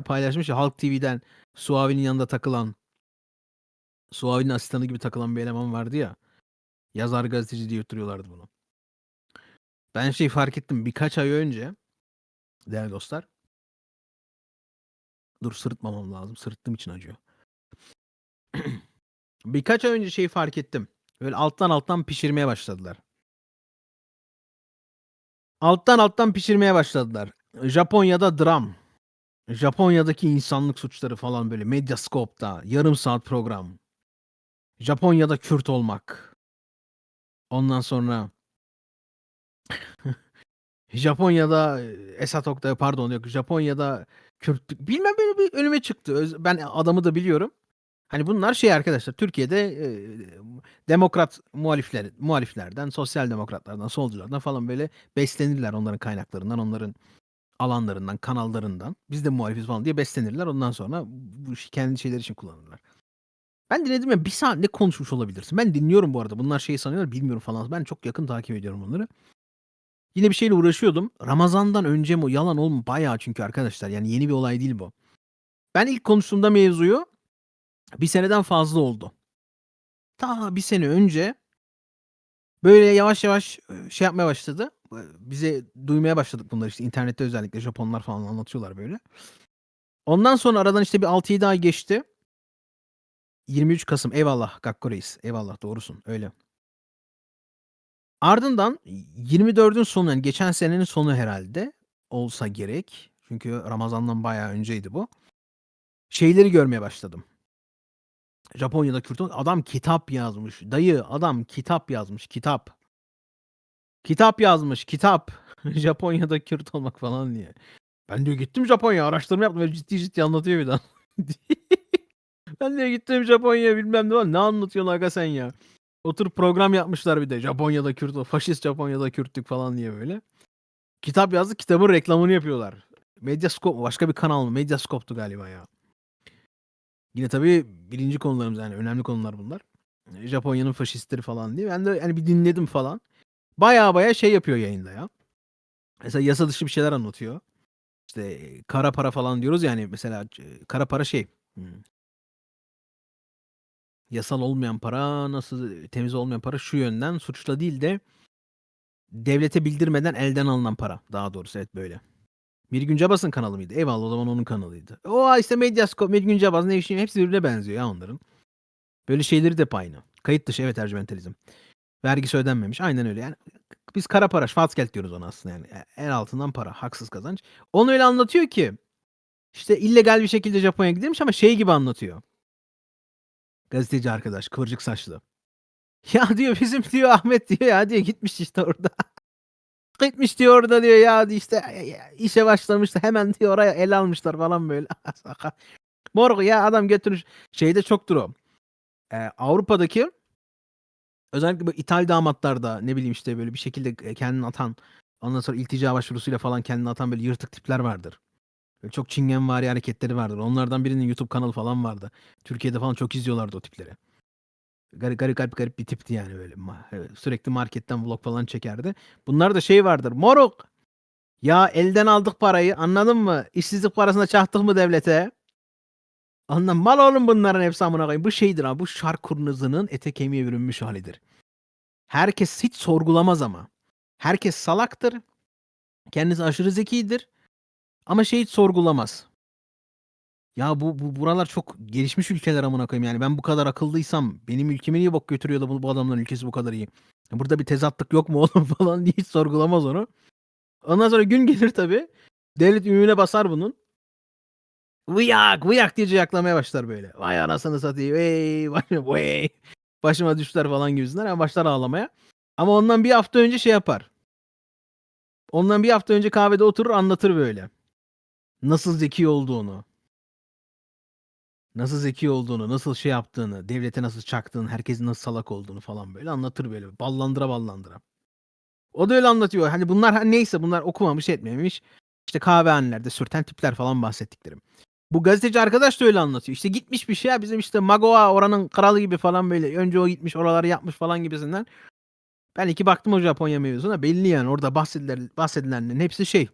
paylaşmış ya Halk TV'den Suavi'nin yanında takılan Suavi'nin asistanı gibi takılan bir eleman vardı ya. Yazar gazeteci diye oturuyorlardı bunu. Ben şey fark ettim birkaç ay önce değerli dostlar. Dur sırıtmamam lazım. Sırıttığım için acıyor. birkaç ay önce şeyi fark ettim. Böyle alttan alttan pişirmeye başladılar. Alttan alttan pişirmeye başladılar. Japonya'da dram. Japonya'daki insanlık suçları falan böyle Medyascope'da yarım saat program. Japonya'da Kürt olmak. Ondan sonra Japonya'da Esat Oktay pardon yok Japonya'da Kürtlük bilmem böyle bir önüme çıktı. Ben adamı da biliyorum. Hani bunlar şey arkadaşlar Türkiye'de e, demokrat muhalifler muhaliflerden, sosyal demokratlardan, solculardan falan böyle beslenirler onların kaynaklarından, onların alanlarından, kanallarından. Biz de muhalifiz falan diye beslenirler. Ondan sonra bu işi kendi şeyler için kullanırlar. Ben dinledim ya bir saat ne konuşmuş olabilirsin? Ben dinliyorum bu arada. Bunlar şeyi sanıyorlar bilmiyorum falan. Ben çok yakın takip ediyorum onları. Yine bir şeyle uğraşıyordum. Ramazan'dan önce mi? Yalan oğlum bayağı çünkü arkadaşlar. Yani yeni bir olay değil bu. Ben ilk konuştuğumda mevzuyu bir seneden fazla oldu. Ta bir sene önce böyle yavaş yavaş şey yapmaya başladı. Bize duymaya başladık bunları işte internette özellikle Japonlar falan anlatıyorlar böyle. Ondan sonra aradan işte bir 6-7 ay geçti. 23 Kasım eyvallah Gakko Reis. Eyvallah doğrusun öyle. Ardından 24'ün sonu yani geçen senenin sonu herhalde olsa gerek. Çünkü Ramazan'dan bayağı önceydi bu. Şeyleri görmeye başladım. Japonya'da Kürt adam kitap yazmış. Dayı adam kitap yazmış kitap. Kitap yazmış kitap. Japonya'da Kürt olmak falan diye. Ben diyor gittim Japonya araştırma yaptım. Böyle ciddi ciddi anlatıyor bir daha. ben diyor gittim Japonya bilmem ne var. Ne anlatıyorsun aga sen ya. Oturup program yapmışlar bir de. Japonya'da Kürt, faşist Japonya'da Kürtlük falan diye böyle. Kitap yazdı, kitabın reklamını yapıyorlar. Medyascope? Başka bir kanal mı? Medyascope'tu galiba ya. Yine tabii birinci konularımız yani önemli konular bunlar. Japonya'nın faşistleri falan diye. Ben de hani bir dinledim falan. Baya baya şey yapıyor yayında ya. Mesela yasa dışı bir şeyler anlatıyor. İşte kara para falan diyoruz yani mesela kara para şey. hmm, Yasal olmayan para nasıl temiz olmayan para şu yönden suçla değil de devlete bildirmeden elden alınan para. Daha doğrusu evet böyle. Mirgün Cabas'ın kanalı mıydı? Eyvallah o zaman onun kanalıydı. O işte Medyascope, Mirgün Cabas ne işin hepsi birbirine benziyor ya onların. Böyle şeyleri de hep. Kayıt dışı evet ercümentalizm. Vergisi ödenmemiş. Aynen öyle yani. Biz kara para, Schwarzgeld diyoruz ona aslında yani. E, El altından para, haksız kazanç. Onu öyle anlatıyor ki işte illegal bir şekilde Japonya'ya gidiyormuş ama şey gibi anlatıyor. Gazeteci arkadaş, kıvırcık saçlı. Ya diyor bizim diyor Ahmet diyor ya diyor gitmiş işte orada. gitmiş diyor orada diyor ya işte e, işe başlamıştı hemen diyor oraya el almışlar falan böyle. Morgu ya adam götürmüş. Şeyde çoktur o. Ee, Avrupa'daki özellikle bu İtal damatlarda ne bileyim işte böyle bir şekilde kendini atan ondan sonra iltica başvurusuyla falan kendini atan böyle yırtık tipler vardır. Böyle çok çingenvari hareketleri vardır. Onlardan birinin YouTube kanalı falan vardı. Türkiye'de falan çok izliyorlardı o tipleri. Garip garip garip, garip bir tipti yani böyle. Evet, Sürekli marketten vlog falan çekerdi. Bunlar da şey vardır. Moruk. Ya elden aldık parayı anladın mı? İşsizlik parasına çaktık mı devlete? Anlam mal oğlum bunların hepsi amına koyayım. Bu şeydir abi. Bu şark kurnuzunun ete kemiğe bürünmüş halidir. Herkes hiç sorgulamaz ama. Herkes salaktır. Kendisi aşırı zekidir. Ama şey hiç sorgulamaz. Ya bu, bu buralar çok gelişmiş ülkeler amına koyayım yani ben bu kadar akıllıysam benim ülkeme niye bok götürüyor da bu, bu adamların ülkesi bu kadar iyi. Burada bir tezatlık yok mu oğlum falan diye hiç sorgulamaz onu. Ondan sonra gün gelir tabi. Devlet ümüğüne basar bunun. Vıyak vıyak diye cıyaklamaya başlar böyle. Vay anasını satayım. Ey vay. başıma düştüler falan gibisinden. Yani başlar ağlamaya. Ama ondan bir hafta önce şey yapar. Ondan bir hafta önce kahvede oturur anlatır böyle. Nasıl zeki olduğunu. Nasıl zeki olduğunu, nasıl şey yaptığını, devlete nasıl çaktığını, herkesin nasıl salak olduğunu falan böyle anlatır böyle. Ballandıra ballandıra. O da öyle anlatıyor. Hani bunlar neyse bunlar okumamış etmemiş. İşte kahvehanelerde sürten tipler falan bahsettiklerim. Bu gazeteci arkadaş da öyle anlatıyor. İşte gitmiş bir şey ya bizim işte Magoa oranın kralı gibi falan böyle. Önce o gitmiş oraları yapmış falan gibisinden. Ben iki baktım o Japonya mevzusuna belli yani orada bahsedilen, bahsedilenlerin hepsi şey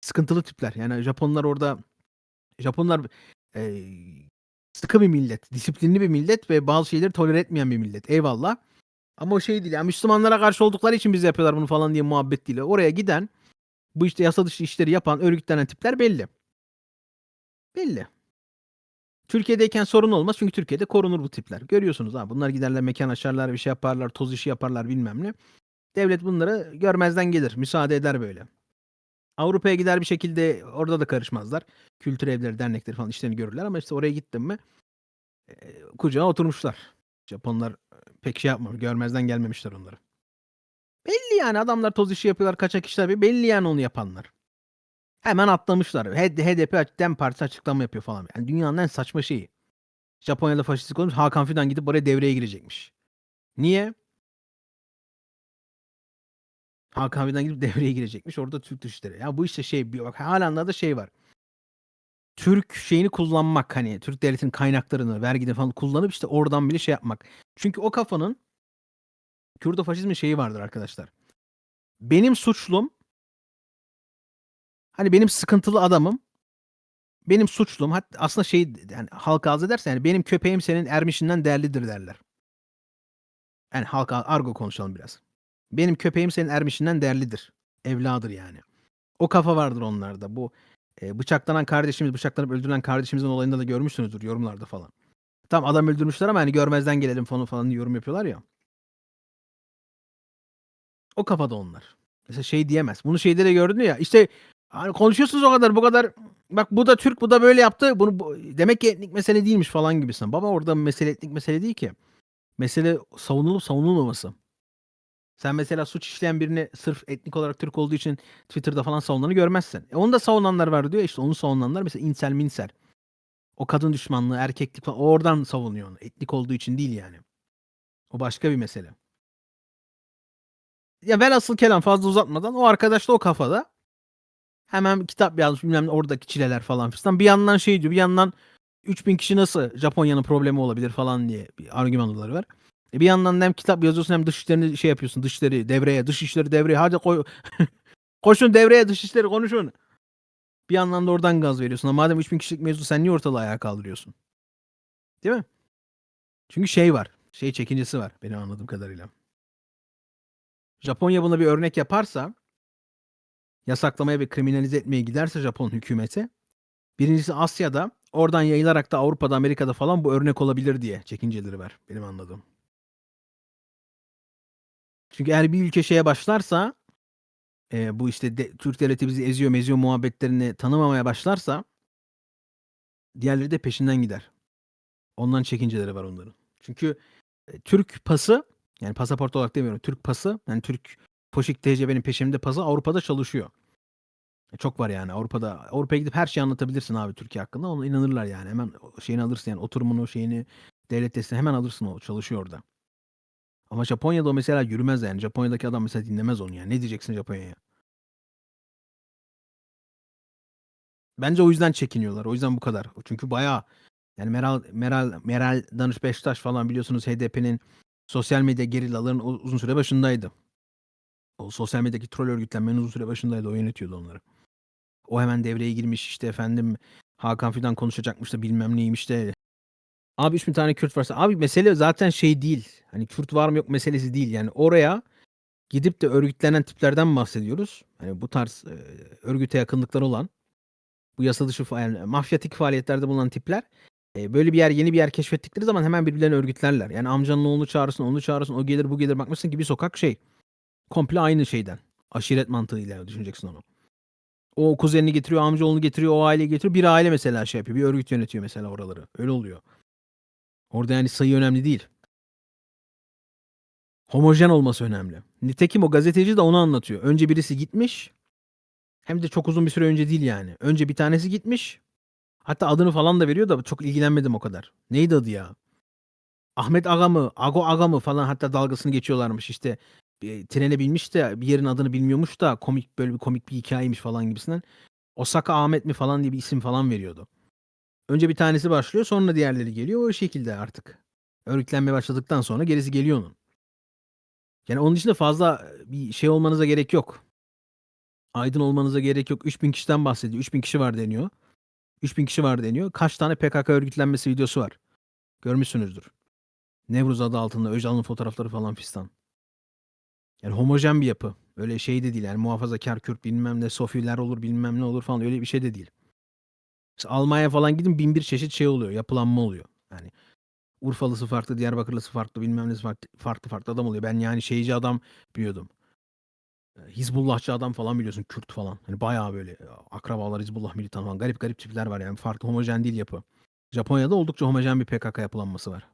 sıkıntılı tipler. Yani Japonlar orada Japonlar eee, sıkı bir millet, disiplinli bir millet ve bazı şeyleri tolere etmeyen bir millet. Eyvallah. Ama o şey değil. Yani Müslümanlara karşı oldukları için biz yapıyorlar bunu falan diye muhabbet değil. Oraya giden bu işte yasa dışı işleri yapan örgütlenen tipler belli. Belli. Türkiye'deyken sorun olmaz çünkü Türkiye'de korunur bu tipler. Görüyorsunuz ha bunlar giderler mekan açarlar bir şey yaparlar toz işi yaparlar bilmem ne. Devlet bunları görmezden gelir müsaade eder böyle. Avrupa'ya gider bir şekilde orada da karışmazlar. Kültür evleri, dernekleri falan işlerini görürler ama işte oraya gittim mi kucağa oturmuşlar. Japonlar pek şey yapmamış, görmezden gelmemişler onları. Belli yani adamlar toz işi yapıyorlar, kaçak işler. Belli yani onu yapanlar. Hemen atlamışlar. H- HDP Dem Partisi açıklama yapıyor falan. Yani dünyanın en saçma şeyi. Japonya'da faşistlik olmuş. Hakan Fidan gidip oraya devreye girecekmiş. Niye? Hakan Fidan gidip devreye girecekmiş. Orada Türk Dışişleri. Ya bu işte şey bir bak halen da şey var. Türk şeyini kullanmak hani Türk devletinin kaynaklarını, vergini falan kullanıp işte oradan bile şey yapmak. Çünkü o kafanın Kürdo-faşizmin şeyi vardır arkadaşlar. Benim suçlum hani benim sıkıntılı adamım benim suçlum hatta aslında şey yani halk ağız ederse yani benim köpeğim senin ermişinden değerlidir derler. Yani halka argo konuşalım biraz. Benim köpeğim senin ermişinden değerlidir. Evladır yani. O kafa vardır onlarda. Bu e, bıçaklanan kardeşimiz, bıçaklanıp öldürülen kardeşimizin olayında da görmüşsünüzdür yorumlarda falan. Tamam adam öldürmüşler ama hani görmezden gelelim falan falan yorum yapıyorlar ya. O kafada onlar. Mesela şey diyemez. Bunu şeyde de gördün ya. İşte hani konuşuyorsunuz o kadar bu kadar bak bu da Türk bu da böyle yaptı. Bunu bu- demek ki etnik mesele değilmiş falan gibisin. Baba orada mesele etnik mesele değil ki. Mesele savunulup savunulmaması. Sen mesela suç işleyen birini sırf etnik olarak Türk olduğu için Twitter'da falan savunanı görmezsin. E onu da savunanlar var diyor. İşte onu savunanlar mesela insel minsel. O kadın düşmanlığı, erkeklik falan oradan savunuyor onu. Etnik olduğu için değil yani. O başka bir mesele. Ya velhasıl kelam fazla uzatmadan o arkadaş da o kafada. Hemen kitap yazmış bilmem oradaki çileler falan fistan. Bir yandan şey diyor bir yandan 3000 kişi nasıl Japonya'nın problemi olabilir falan diye bir argümanları var. E bir yandan hem kitap yazıyorsun hem dış işlerini şey yapıyorsun. Dışları devreye, dış işleri devreye. Hadi koy. Koşun devreye dış işleri konuşun. Bir yandan da oradan gaz veriyorsun. Ama madem 3000 kişilik mevzu sen niye ortalığı ayağa kaldırıyorsun? Değil mi? Çünkü şey var. Şey çekincesi var benim anladığım kadarıyla. Japonya buna bir örnek yaparsa yasaklamaya ve kriminalize etmeye giderse Japon hükümeti birincisi Asya'da oradan yayılarak da Avrupa'da Amerika'da falan bu örnek olabilir diye çekinceleri var benim anladığım. Çünkü eğer bir ülke şeye başlarsa e, bu işte de, Türk devleti bizi eziyor meziyor muhabbetlerini tanımamaya başlarsa diğerleri de peşinden gider. Ondan çekinceleri var onların. Çünkü e, Türk pası yani pasaport olarak demiyorum. Türk pası yani Türk Poşik TCB'nin peşimde pası Avrupa'da çalışıyor. E, Çok var yani Avrupa'da. Avrupa'ya gidip her şeyi anlatabilirsin abi Türkiye hakkında. Ona inanırlar yani. Hemen şeyini alırsın yani oturumunu şeyini devlet desteğini hemen alırsın o çalışıyor orada. Ama Japonya'da o mesela yürümez yani. Japonya'daki adam mesela dinlemez onu yani. Ne diyeceksin Japonya'ya? Bence o yüzden çekiniyorlar. O yüzden bu kadar. Çünkü bayağı yani Meral Meral Meral Danış Beştaş falan biliyorsunuz HDP'nin sosyal medya gerillaların uzun süre başındaydı. O sosyal medyadaki troll örgütlenmenin uzun süre başındaydı. O yönetiyordu onları. O hemen devreye girmiş işte efendim Hakan Fidan konuşacakmış da bilmem neymiş de. Abi 3000 tane Kürt varsa. Abi mesele zaten şey değil. Hani Kürt var mı yok meselesi değil. Yani oraya gidip de örgütlenen tiplerden bahsediyoruz. Hani bu tarz e, örgüte yakınlıkları olan bu yasa dışı yani mafyatik faaliyetlerde bulunan tipler e, böyle bir yer yeni bir yer keşfettikleri zaman hemen birbirlerini örgütlerler. Yani amcanın oğlunu çağırırsın, onu çağırırsın, o gelir bu gelir bakmışsın ki bir sokak şey. Komple aynı şeyden. Aşiret mantığıyla düşüneceksin onu. O kuzenini getiriyor, amcaoğlunu getiriyor, o aileyi getiriyor. Bir aile mesela şey yapıyor. Bir örgüt yönetiyor mesela oraları. Öyle oluyor. Orada yani sayı önemli değil. Homojen olması önemli. Nitekim o gazeteci de onu anlatıyor. Önce birisi gitmiş. Hem de çok uzun bir süre önce değil yani. Önce bir tanesi gitmiş. Hatta adını falan da veriyor da çok ilgilenmedim o kadar. Neydi adı ya? Ahmet Aga mı? Ago Aga mı falan hatta dalgasını geçiyorlarmış işte. Bir, trene binmiş de bir yerin adını bilmiyormuş da komik böyle bir komik bir hikayeymiş falan gibisinden. Osaka Ahmet mi falan diye bir isim falan veriyordu. Önce bir tanesi başlıyor sonra diğerleri geliyor o şekilde artık. Örgütlenmeye başladıktan sonra gerisi geliyor onun. Yani onun dışında fazla bir şey olmanıza gerek yok. Aydın olmanıza gerek yok. 3000 kişiden bahsediyor. 3000 kişi var deniyor. 3000 kişi var deniyor. Kaç tane PKK örgütlenmesi videosu var. Görmüşsünüzdür. Nevruz adı altında Öcalan'ın fotoğrafları falan fistan. Yani homojen bir yapı. Öyle şey de değil yani muhafazakar Kürt bilmem ne Sofiler olur bilmem ne olur falan öyle bir şey de değil. Mesela Almanya falan gidin bin bir çeşit şey oluyor. Yapılanma oluyor. Yani Urfalısı farklı, Diyarbakırlısı farklı, bilmem nesi farklı, farklı farklı adam oluyor. Ben yani şeyci adam biliyordum. E, Hizbullahçı adam falan biliyorsun. Kürt falan. Hani bayağı böyle e, akrabalar Hizbullah militanı falan. Garip garip tipler var yani. Farklı homojen değil yapı. Japonya'da oldukça homojen bir PKK yapılanması var.